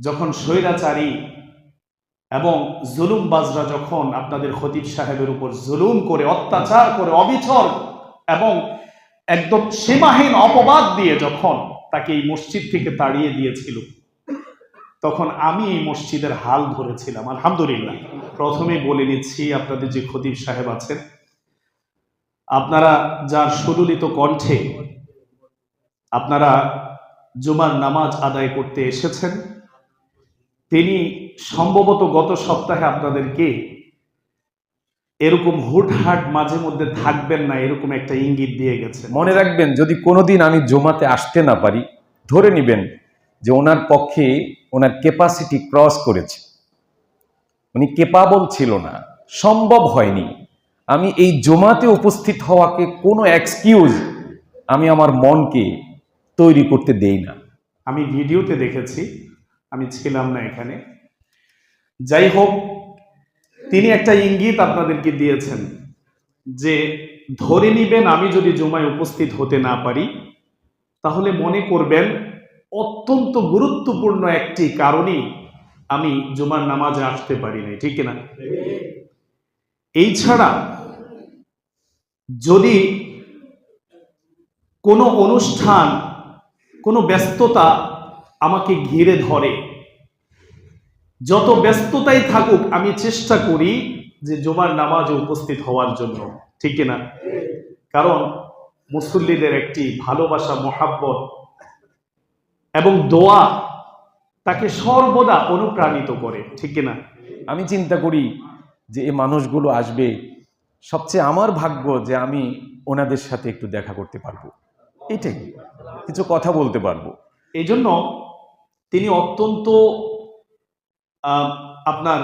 যখন স্বৈরাচারী এবং জুলুম বাজরা যখন আপনাদের খতিব সাহেবের উপর জুলুম করে, অত্যাচার করে অবিচর এবং একদম সীমাহীন অপবাদ দিয়ে যখন তাকে এই মসজিদ থেকে তাড়িয়ে দিয়েছিল, তখন আমি এই মসজিদের হাল ধরেছিলাম, আলহামদুলিল্লাহ। প্রথমে বলে নিচ্ছি, আপনাদের যে খতিব সাহেব আছেন, আপনারা যার সুললিত কণ্ঠে আপনারা জুমার নামাজ আদায় করতে এসেছেন তিনি সম্ভবত গত সপ্তাহে আপনাদেরকে এরকম হুটহাট মাঝে মধ্যে থাকবেন না এরকম একটা ইঙ্গিত দিয়ে গেছে মনে রাখবেন যদি কোনোদিন আমি জমাতে আসতে না পারি ধরে নেবেন যে ওনার পক্ষে ওনার ক্যাপাসিটি ক্রস করেছে। উনি কেপাবল ছিল না সম্ভব হয়নি। আমি এই জমাতে উপস্থিত হওয়াকে কোনো এক্সকিউজ আমি আমার মনকে তৈরি করতে দেই না। আমি ভিডিওতে দেখেছি আমি ছিলাম না এখানে। যাই হোক, তিনি একটা ইঙ্গিত আপনাদেরকে দিয়েছেন যে, ধরে নিবেন আমি যদি জুমায় উপস্থিত হতে না পারি, তাহলে মনে করবেন অত্যন্ত গুরুত্বপূর্ণ একটি কারণে আমি জুমার নামাজে আসতে পারি নাই। ঠিক না এই ছাড়া যদি কোনো অনুষ্ঠান, কোনো ব্যস্ততা আমাকে ঘিরে ধরে। যত ব্যস্ততাই থাকুক, আমি চেষ্টা করি যে জুমার নামাজে উপস্থিত হওয়ার জন্য। ঠিক না কারণ মুসল্লিদের একটি ভালোবাসা, মহাব্বত এবং দোয়া তাকে সর্বদা অনুপ্রাণিত করে। ঠিক না আমি চিন্তা করি যে এই মানুষগুলো আসবে, সবচেয়ে আমার ভাগ্য যে আমি ওনাদের সাথে একটু দেখা করতে পারব। এটাই, কিছু কথা বলতে পারব। এই জন্য অত্যন্ত আহ, আপনার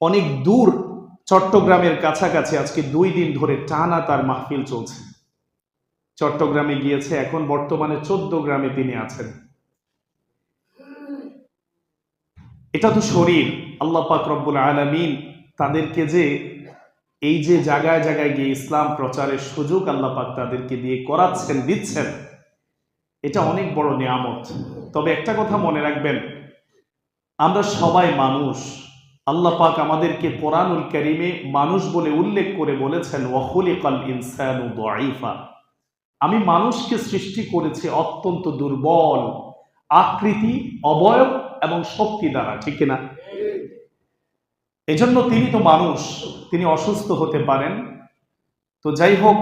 অনেক দূর চট্টগ্রামের কাছাকাছি আজকে দুই দিন ধরে টানা তার মাহফিল চলছে। চট্টগ্রামে গিয়েছে এখন বর্তমানে চোদ্দ গ্রামে তিনি আছেন। এটা তো শরীর আল্লাহ পাক রব্বুল আলামিন তাদেরকে যে এই যে জায়গায় জায়গায় গিয়ে ইসলাম প্রচারের সুযোগ আল্লাহ পাক তাদেরকে দিয়ে করাচ্ছেন দিচ্ছেন। এটা অনেক বড় নিয়ামত। তবে একটা কথা মনে রাখবেন আমরা সবাই মানুষ। আল্লাহ পাক আমাদেরকে কোরআনুল করিমে মানুষ বলে উল্লেখ করে বলেছেন ওয়াহুলিকাল ইনসানু দাইফা আমি মানুষকে সৃষ্টি করেছি অত্যন্ত দুর্বল আকৃতি অবয়ব এবং শক্তি দ্বারা ঠিক না এজন্য তিনি তো মানুষ তিনি অসুস্থ হতে পারেন। তো যাই হোক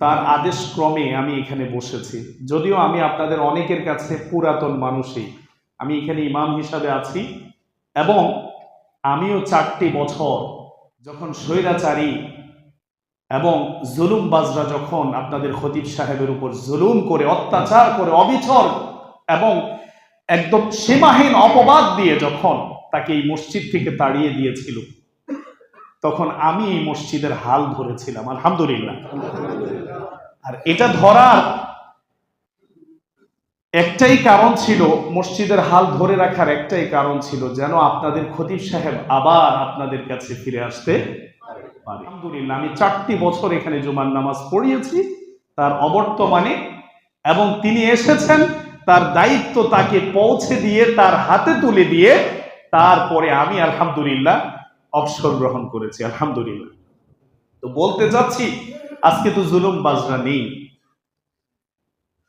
তার আদেশ ক্রমে আমি এখানে বসেছি। যদিও আমি আপনাদের অনেকের কাছে পুরাতন মানুষই। আমি এখানে ইমাম হিসাবে আছি এবং আমিও চারটি বছর যখন স্বৈরাচারী এবং জুলুম বাজরা যখন আপনাদের খতিব সাহেবের উপর জুলুম করে, অত্যাচার করে অবিচর এবং একদম সীমাহীন অপবাদ দিয়ে যখন তাকে এই মসজিদ থেকে তাড়িয়ে দিয়েছিল তখন আমি এই মসজিদের হাল ধরেছিলাম, আলহামদুলিল্লাহ। আর এটা ধরার একটাই কারণ ছিল, মসজিদের হাল ধরে রাখার একটাই কারণ ছিল যেন আপনাদের খতিব সাহেব আবার আপনাদের কাছে ফিরে আসতে আলহামদুলিল্লাহ, আমি চারটি বছর এখানে জুমার নামাজ পড়িয়েছি, তার অবর্তমানে, এবং তিনি এসেছেন, তার দায়িত্ব তাকে পৌঁছে দিয়ে, তার হাতে তুলে দিয়ে, তারপরে আমি, আলহামদুলিল্লাহ অবসর গ্রহণ করেছি, আলহামদুলিল্লাহ। তো বলতে যাচ্ছি আজকে তো জুলুম বাজরা নেই।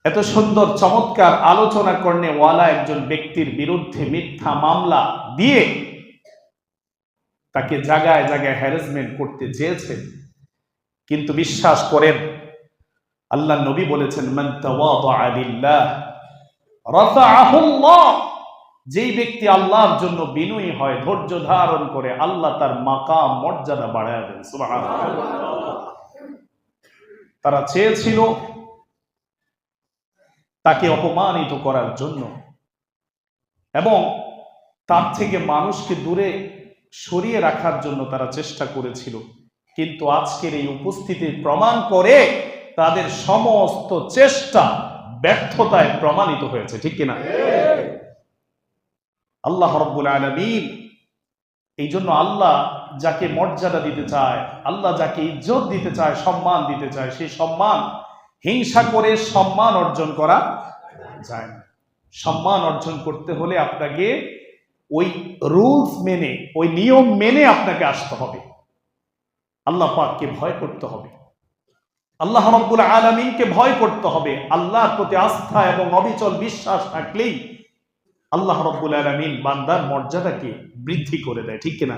এত সুন্দর, চমৎকার আলোচনা করনে ওয়ালা একজন ব্যক্তির বিরুদ্ধে মিথ্যা মামলা দিয়ে তাকে জায়গায় জায়গায় হ্যারাসমেন্ট করতে চেয়েছে কিন্তু বিশ্বাস করেন, আল্লাহ নবী বলেছেন, মান তাওয়াদাআ লিল্লাহ রাফাআহুল্লাহ। যেই ব্যক্তি আল্লাহর জন্য বিনয়ী হয়, ধৈর্য ধারণ করে আল্লাহ তার মাকাম, মর্যাদা বাড়ায় দেন। তারা চেয়েছিল তাকে অপমানিত করার জন্য এবং তার থেকে মানুষকে দূরে সরিয়ে রাখার জন্য তারা চেষ্টা করেছিল। কিন্তু আজকের এই উপস্থিতি প্রমাণ করে তাদের সমস্ত চেষ্টা ব্যর্থতায় প্রমাণিত হয়েছে, ঠিক কিনা? আল্লাহ রব্বুল আলমিন এই জন্য আল্লাহ যাকে মর্যাদা দিতে চায়, আল্লাহ যাকে ইজ্জত দিতে চায়, সম্মান দিতে চায়, সেই সম্মান, হিংসা করে সম্মান অর্জন করা যায় না। সম্মান অর্জন করতে হলে আপনাকে ওই রুলস মেনে, ওই নিয়ম মেনে আপনাকে আসতে হবে। আল্লাহ পাককে ভয় করতে হবে। আল্লাহ রব্বুল আলমিনকে ভয় করতে হবে। আল্লাহর প্রতি আস্থা এবং অবিচল বিশ্বাস থাকলেই আল্লাহ রব্বুল আলমিন বান্দার মর্যাদাকে বৃদ্ধি করে দেয়, ঠিক কিনা?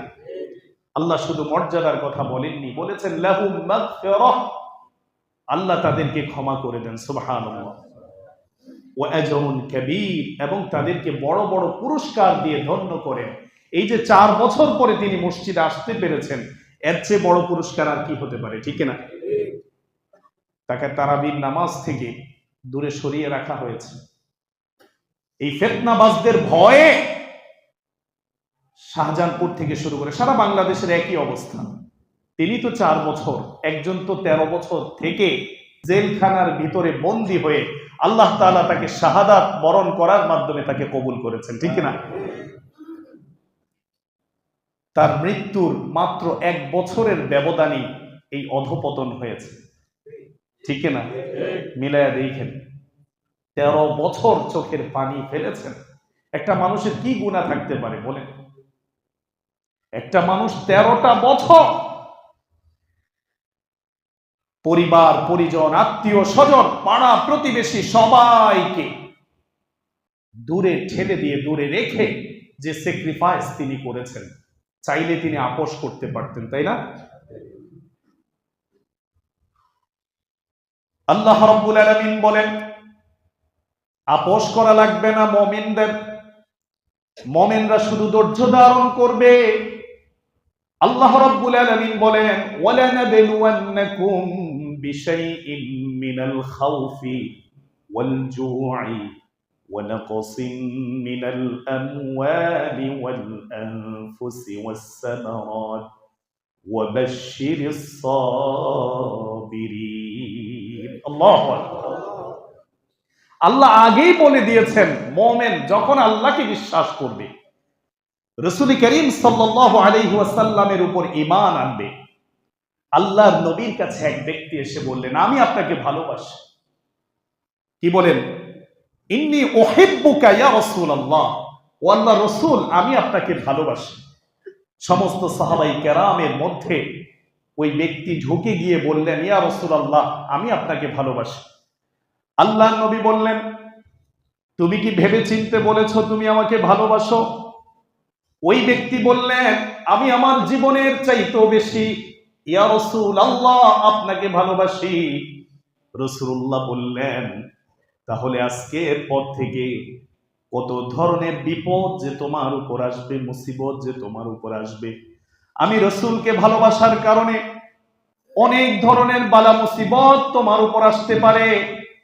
আল্লাহ শুধু মর্যাদার কথা বলেননি, বলেছেন আল্লাহ তাদেরকে ক্ষমা করে দেন আজরুন কাবীর এবং তাদেরকে বড় বড় পুরস্কার দিয়ে ধন্য করেন। এই যে চার বছর পরে তিনি মসজিদে আসতে পেরেছেন, এর চেয়ে বড় পুরস্কার আর কি হতে পারে, ঠিক না তাকে তারাবির নামাজ থেকে দূরে সরিয়ে রাখা হয়েছে। এই ফেতনাবাজদের ভয়ে শাহজাহানপুর থেকে শুরু করে সারা বাংলাদেশের একই অবস্থা। তিনি তো চার বছর, একজন তো তেরো বছর থেকে জেলখানার ভিতরে বন্দী হয়ে আল্লাহ তাআলা তাকে শাহাদাত বরণ করার মাধ্যমে তাকে কবুল করেছেন, ঠিক না তার মৃত্যুর মাত্র এক বছরের ব্যবধানই এই অধপতন হয়েছে, ঠিক না মিলায়া দেখেন। তেরো বছর চোখের পানি ফেলেছেন। একটা মানুষের কি গুণা থাকতে পারে বলেন? একটা মানুষ তেরোটা বছর পরিবার, পরিজন, আত্মীয়, স্বজন, পাড়া প্রতিবেশী সবাইকে দূরে ঠেলে দিয়ে, দূরে রেখে যে স্যাক্রিফাইস তিনি করেছেন, চাইলে তিনি আপোষ করতে পারতেন, তাই না? আল্লাহ রব্বুল আলামিন বলেন আপোষ করা লাগবে না মমিনদের মমিনরা শুধু ধৈর্য ধারণ করবে আল্লাহ রাব্বুল আলামিন বলেন ওয়ালানাবলুওয়ান্নাকুম বিশাইইন মিনাল খাউফি ওয়াল জু'i ونقص من الأموال والأنفس والثمرات وبشر الصابرين الله أكبر আল্লাহ আগেই বলে দিয়েছেন, মোমেন যখন আল্লাহকে বিশ্বাস করবে, রসুল করিম সাল্লাহ আলহি উপর ইমান আনবে। আল্লাহর নবীর কাছে এক ব্যক্তি এসে বললেন, আমি আপনাকে ভালোবাসি। কি বলেন? ইন্নি ওহেব্বুকা রসুল আল্লাহ ও আল্লাহ রসুল, আমি আপনাকে ভালোবাসি। সমস্ত সাহাবাই কেরামের মধ্যে ওই ব্যক্তি ঢুকে গিয়ে বললেন, ইয়া রসুল আল্লাহ আমি আপনাকে ভালোবাসি। আল্লাহ নবী বললেন, তুমি কি ভেবে চিনতে বলেছ তুমি আমাকে ভালোবাসো? ওই ব্যক্তি বললেন, আমি আমার জীবনের চাইতেও বেশি, ইয়া রসুল আল্লাহ আপনাকে ভালোবাসি। রসুল্লাহ বললেন, তাহলে আজকের পর থেকে কত ধরনের বিপদ যে তোমার উপর আসবে, মুসিবত যে তোমার উপর আসবে, আমি রসুলকে ভালোবাসার কারণে অনেক ধরনের বালা মুসিবত তোমার উপর আসতে পারে।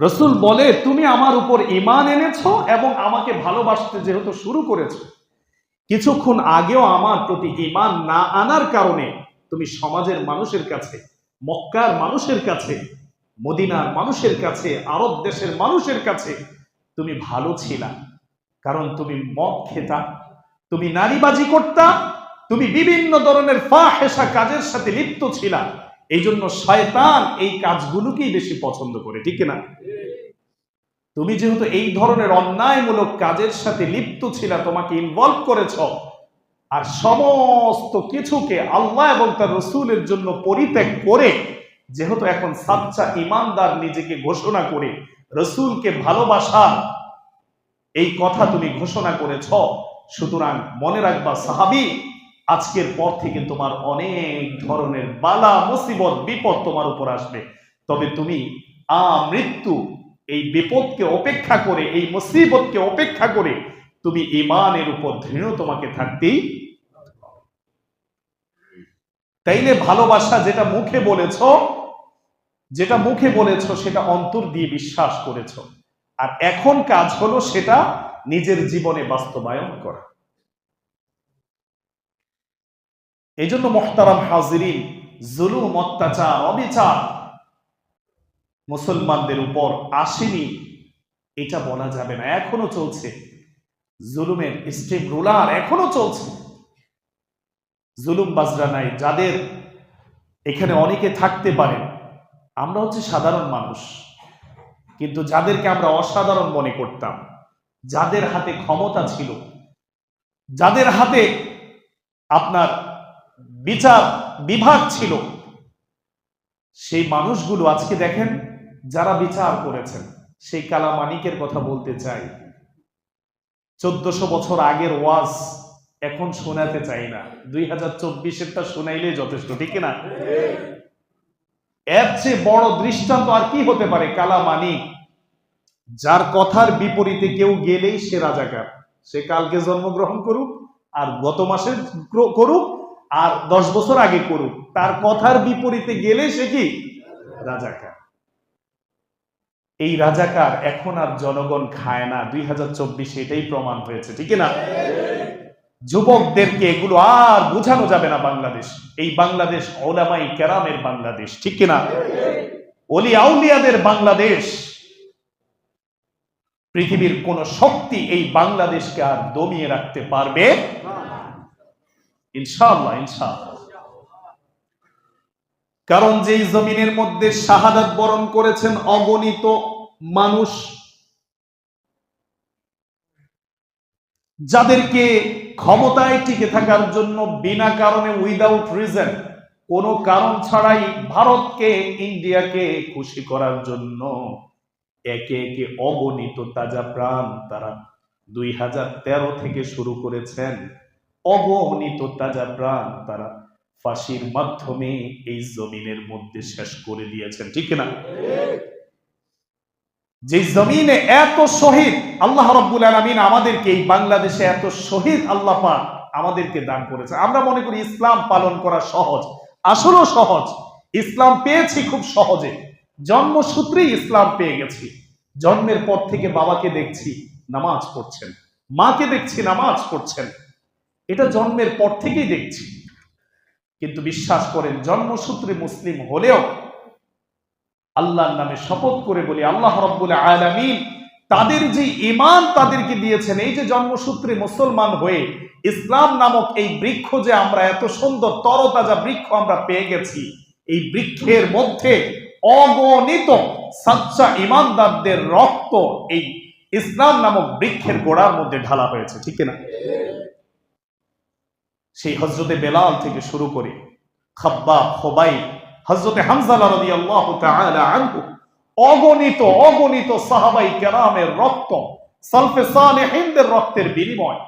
রসুল বলে, তুমি আমার উপর ইমান এনেছো এবং আমাকে ভালোবাসতে যেহেতু শুরু করেছ। কিছুক্ষণ আগেও আমার প্রতি ইমান না আনার কারণে তুমি সমাজের মানুষের কাছে, মক্কার মানুষের কাছে, মদিনার মানুষের কাছে, আরব দেশের মানুষের কাছে তুমি ভালো ছিলা। কারণ তুমি মদ খেতা, তুমি নারীবাজি করতা, তুমি বিভিন্ন ধরনের ফা হেসা কাজের সাথে লিপ্ত ছিলা। এই জন্য শয়তান এই কাজগুলোকেই বেশি পছন্দ করে, ঠিক না তুমি যেহেতু এই ধরনের অন্যায়মূলক কাজের সাথে লিপ্ত ছিলা, তোমাকে ইনভলভ করেছ, আর সমস্ত কিছুকে আল্লাহ এবং তার রসুলের জন্য পরিত্যাগ করে, যেহেতু এখন সাচ্চা ইমানদার নিজেকে ঘোষণা করে, রসুলকে ভালোবাসা এই কথা তুমি ঘোষণা করেছ, সুতরাং মনে রাখবা সাহাবি আজকের পর থেকে তোমার অনেক ধরনের বালা, মুসিবত, বিপদ তোমার উপর আসবে। তবে তুমি আ মৃত্যু, এই বিপদকে অপেক্ষা করে, এই মুসিবতকে অপেক্ষা করে তুমি ইমানের উপর দৃঢ় তোমাকে থাকতেই তাইলে ভালোবাসা যেটা মুখে বলেছ, যেটা মুখে বলেছ, সেটা অন্তর দিয়ে বিশ্বাস করেছ। আর এখন কাজ হলো সেটা নিজের জীবনে বাস্তবায়ন করা। এই জন্য মোহতারাম হাজিরিন জুলুম, অত্যাচার, অবিচার মুসলমানদের উপর আসেনি। এটা বলা যাবে না। এখনও চলছে। জুলুমের স্টেপ রুলার এখনও চলছে। জুলুম বাজরা নাই, যাদের এখানে অনেকে থাকতে পারেন। আমরা হচ্ছে সাধারণ মানুষ। কিন্তু যাদেরকে আমরা অসাধারণ মনে করতাম, যাদের হাতে ক্ষমতা ছিল, যাদের হাতে আপনার বিচার বিভাগ ছিল। সেই মানুষগুলো আজকে দেখেন, যারা বিচার করেছেন, সেই কালামানিকের কথা বলতে চাই। চোদ্দশো বছর আগের ওয়াজ এখন শোনাতে চাই না। দুই হাজার চব্বিশেরটা শোনাইলেই যথেষ্ট, ঠিক না এর চেয়ে বড় দৃষ্টান্ত আর কি হতে পারে কালামানিক যার কথার বিপরীতে কেউ গেলেই সে রাজাকার। সে কালকে জন্মগ্রহণ করুক আর গত মাসে করুক আর দশ বছর আগে করুক, তার কথার বিপরীতে গেলে সে কি? রাজাকার। এই রাজাকার এখন আর জনগণ খায় না। দুই হাজার চব্বিশে এটাই প্রমাণ হয়েছে, ঠিক না যুবকদেরকে এগুলো আর বোঝানো যাবে না বাংলাদেশ। এই বাংলাদেশ ওলামাই কেরামের বাংলাদেশ, ঠিক কিনা? অলি আউলিয়াদের বাংলাদেশ। পৃথিবীর কোন শক্তি এই বাংলাদেশকে আর দমিয়ে রাখতে পারবে ইনশাআল্লাহ ইনশাআল্লাহ। কারণ যেই জমিনের মধ্যে শাহাদাত বরণ করেছেন অগণিত মানুষ, যাদেরকে ক্ষমতায় টিকে থাকার জন্য বিনা কারণে উইদাউট রিজন কোনো কারণ ছাড়াই ভারতকে, ইন্ডিয়াকে খুশি করার জন্য একে একে অগণিত তাজা প্রাণ তারা দুই হাজার তেরো থেকে শুরু করেছেন। অগণিত তাজা প্রাণ তারা ফাঁসির মাধ্যমে এই জমিনের মধ্যে শেষ করে দিয়েছেন, ঠিক না যে জমিনে এত শহীদ, আল্লাহ রব্বুল আলমিন আমাদেরকে এই বাংলাদেশে এত শহীদ আল্লাহ পাক আমাদেরকে দান করেছে আমরা মনে করি ইসলাম পালন করা সহজ, আসলেও সহজ। ইসলাম পেয়েছি খুব সহজে। জন্মসূত্রেই ইসলাম পেয়ে গেছি। জন্মের পর থেকে বাবাকে দেখছি, নামাজ পড়ছেন। মাকে দেখছি, নামাজ পড়ছেন। এটা জন্মের পর থেকেই দেখছি। কিন্তু বিশ্বাস করেন, জন্মসূত্রে মুসলিম হলেও আল্লাহর নামে শপথ করে বলি, আল্লাহ রব্বুল আলামিন তাদের যে ইমান তাদেরকে দিয়েছেন, এই যে জন্মসূত্রে মুসলমান হয়ে ইসলাম নামক এই বৃক্ষ যে আমরা এত সুন্দর তরতাজা বৃক্ষ আমরা পেয়ে গেছি, এই বৃক্ষের মধ্যে অগণিত সাচ্চা ইমানদারদের রক্ত এই ইসলাম নামক বৃক্ষের গোড়ার মধ্যে ঢালা হয়েছে, ঠিক না সেই হজরতে বেলাল থেকে শুরু করে খাব্বা খোবাই হজরতে হামজালা রাদিয়াল্লাহু তাআলা আনহু, অগণিত অগণিত সাহাবাই কেরামের রক্ত, সালফে সালেহিনদের রক্তের বিনিময়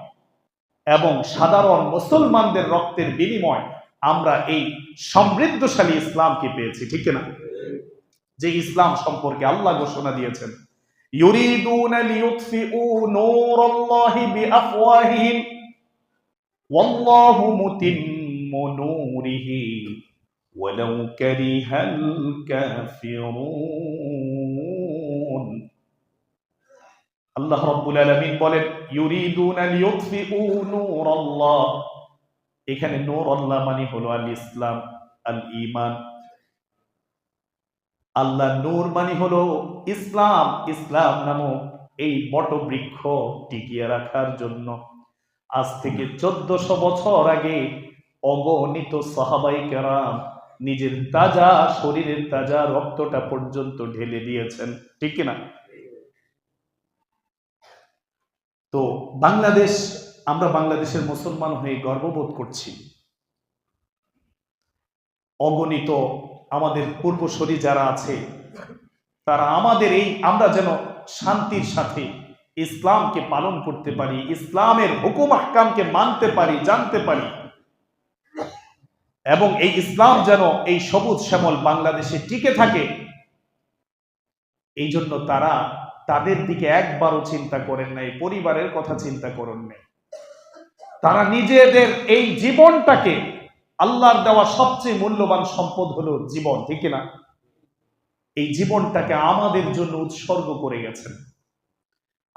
এবং সাধারণ মুসলমানদের রক্তের বিনিময় আমরা এই সমৃদ্ধশালী ইসলামকে পেয়েছি, ঠিক না যে ইসলাম সম্পর্কে আল্লাহ ঘোষণা দিয়েছেন, ইউরিদুনা বিআফওয়াহিহিম ওয়াল্লাহু মুতিম্মু নূরিহি ولو كره الكافرون আল্লাহ রব্বুল আলামিন বলেন ইউরিদুনা লিইউতফিউ নূরাল্লাহ এখানে নূর আল্লাহ মানে হলো আল ইসলাম আল ঈমান আল্লাহ নূর মানে হলো ইসলাম ইসলাম নামক এই বটবৃক্ষ টিকিয়ে রাখার জন্য আজ থেকে চোদ্দশো বছর আগে অগণিত সাহাবাই কেরাম নিজের তাজা শরীরের তাজা রক্তটা পর্যন্ত ঢেলে দিয়েছেন, ঠিক না তো বাংলাদেশ, আমরা বাংলাদেশের মুসলমান হয়ে গর্ববোধ করছি। অগণিত আমাদের পূর্বসরী যারা আছে, তারা আমাদের এই, আমরা যেন শান্তির সাথে ইসলামকে পালন করতে পারি, ইসলামের হুকুম আহকামকে মানতে পারি, জানতে পারি। এবং এই ইসলাম যেন এই সবুজ শ্যামল বাংলাদেশে টিকে থাকে, এই জন্য তারা তাদের দিকে একবারও চিন্তা করেন নাই, পরিবারের কথা চিন্তা করেন নাই। তারা নিজেদের এই জীবনটাকে আল্লাহর দেওয়া সবচেয়ে মূল্যবান সম্পদ হলো জীবন, ঠিক না এই জীবনটাকে আমাদের জন্য উৎসর্গ করে গেছেন।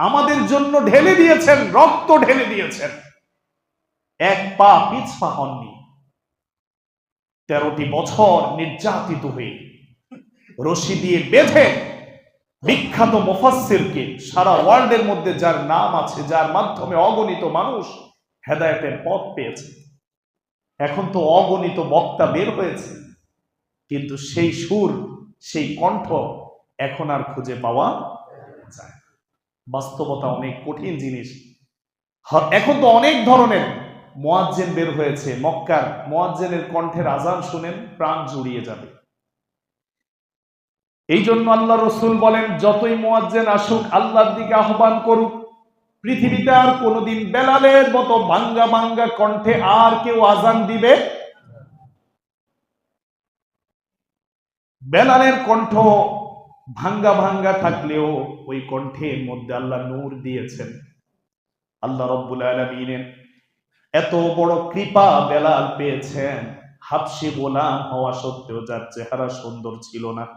আমাদের জন্য ঢেলে দিয়েছেন, রক্ত ঢেলে দিয়েছেন এক পা পিছপা হননি তেরোটি বছর নির্যাতিত হয়ে রশি দিয়ে বেঁধে বিখ্যাত মুফাসসিরকে সারা ওয়ার্ল্ডের মধ্যে যার নাম আছে, যার মাধ্যমে অগণিত মানুষ হেদায়েতের পথ পেয়েছে এখন তো অগণিত বক্তা বের হয়েছে, কিন্তু সেই সুর, সেই কণ্ঠ এখন আর খুঁজে পাওয়া। বাস্তবতা অনেক কঠিন জিনিস। এখন তো অনেক ধরনের মোয়াজ্জেন বের হয়েছে মক্কার। মোয়াজ্জেনের কণ্ঠের আজান শুনেন, প্রাণ জুড়িয়ে যাবে। এই জন্য আল্লাহ রসুল বলেন, যতই মোয়াজ্জেন আসুক, আল্লাহর দিকে আহ্বান করুক। পৃথিবীতে আর কোনোদিন বেলালের মতো ভাঙ্গা ভাঙ্গা কণ্ঠে আর কেউ আজান দিবে? বেলালের কণ্ঠ ভাঙ্গা ভাঙ্গা থাকলেও ওই কণ্ঠের মধ্যে আল্লাহ নূর দিয়েছেন। আল্লাহ রব্বুল আলমিনের এত বড় কৃপা বেলাল পেয়েছেন। হাফসি গোলাম হওয়া সত্ত্বেও যার চেহারা সুন্দর ছিল না।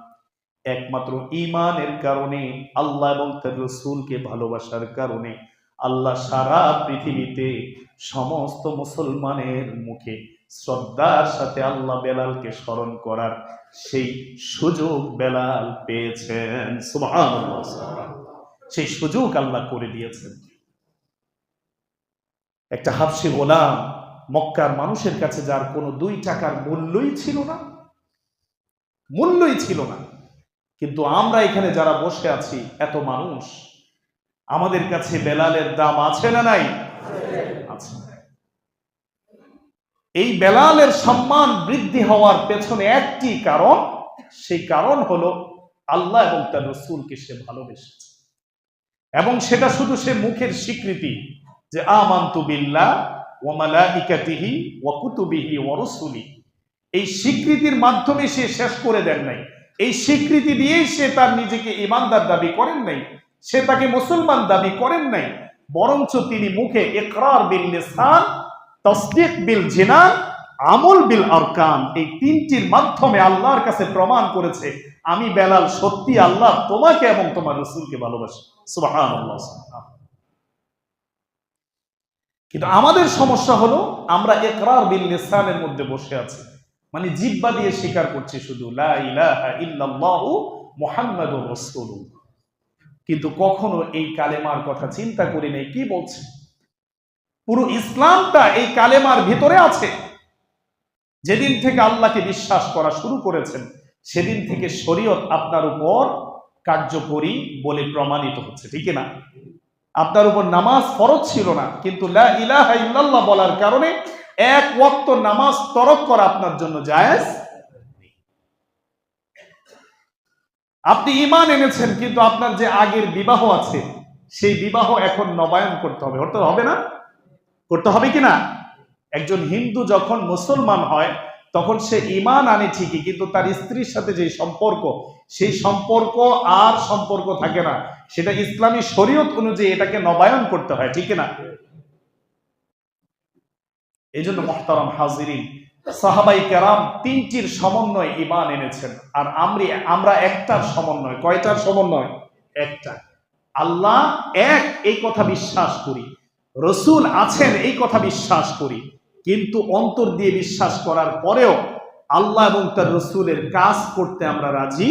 একমাত্র ইমানের কারণে, আল্লাহ এবং তার রসুলকে ভালোবাসার কারণে, আল্লাহ সারা পৃথিবীতে সমস্ত মুসলমানের মুখে শ্রদ্ধার সাথে আল্লাহ বেলালকে স্মরণ করার সেই সুযোগ বেলাল পেয়েছেন। সেই সুযোগ আল্লাহ করে দিয়েছেন। একটা হাফসি গোলাম মক্কার মানুষের কাছে যার কোনো দুই টাকার মূল্যই ছিল না, মূল্যই ছিল না। কিন্তু আমরা এখানে যারা বসে আছি, এত মানুষ, আমাদের কাছে বেলালের দাম আছে না নাই? আছে। এই বেলালের সম্মান বৃদ্ধি হওয়ার পেছনে একটি কারণ, সেই কারণ হলো আল্লাহ এবং তার রসুলকে সে ভালোবেসেছে। এবং সেটা শুধু সে মুখের স্বীকৃতি যে আমান্তু বিল্লাহ ওয়া মালাইকাতিহি ওয়া কুতুবিহি ওয়া রুসুলি। এই স্বীকৃতির মাধ্যমে সে শেষ করে দেন নাই। এই স্বীকৃতি দিয়েই সে তার নিজেকে ইমানদার দাবি করেন নাই। সে তাকে মুসলমান দাবি করেন নাই। বরঞ্চ তিনি মুখে বিল লিসান তসদিক বিল জিনান আমল বিল আরকান, এই তিনটির মাধ্যমে আল্লাহর কাছে প্রমাণ করেছে, আমি বেলাল সত্যি আল্লাহ তোমাকে এবং তোমার রসুলকে ভালোবাসি। কিন্তু আমাদের সমস্যা হলো, আমরা একরার বিল লিসানের মধ্যে বসে আছি। মানে জিব্বা দিয়ে স্বীকার করছি শুধু, লা মুহাম্মাদুর রাসূলুল্লাহ। কিন্তু কখনো এই কালেমার কথা চিন্তা করি নাই, কি বলছে? পুরো ইসলামটা এই কালেমার ভিতরে আছে। যেদিন থেকে আল্লাহকে বিশ্বাস করা শুরু করেছেন, সেদিন থেকে শরীয়ত আপনার উপর কার্যকরী বলে প্রমাণিত হচ্ছে, ঠিক না আপনার উপর নামাজ ফরজ ছিল না, কিন্তু বলার কারণে এক ওয়াক্ত নামাজ তরক করা আপনার জন্য জায়েজ আপনি ইমান এনেছেন, কিন্তু আপনার যে আগের বিবাহ আছে, সেই বিবাহ এখন নবায়ন করতে হবে। করতে হবে না? করতে হবে কি না একজন হিন্দু যখন মুসলমান হয়, তখন সে ইমান আনে ঠিকই, কিন্তু তার স্ত্রীর সাথে যে সম্পর্ক, সেই সম্পর্ক আর সম্পর্ক থাকে না। সেটা ইসলামী শরীয়ত অনুযায়ী এটাকে নবায়ন করতে হয়, ঠিক না এই জন্য মহতারাম হাজিরিন, সাহাবাই কেরাম তিনটির সমন্বয় ইমান এনেছেন। আর আমরা আমরা একটার সমন্বয়, কয়টার সমন্বয়? একটা। আল্লাহ এক, এই কথা বিশ্বাস করি। রসুল আছেন, এই কথা বিশ্বাস করি। কিন্তু অন্তর দিয়ে বিশ্বাস করার পরেও আল্লাহ এবং তার রসুলের কাজ করতে আমরা রাজি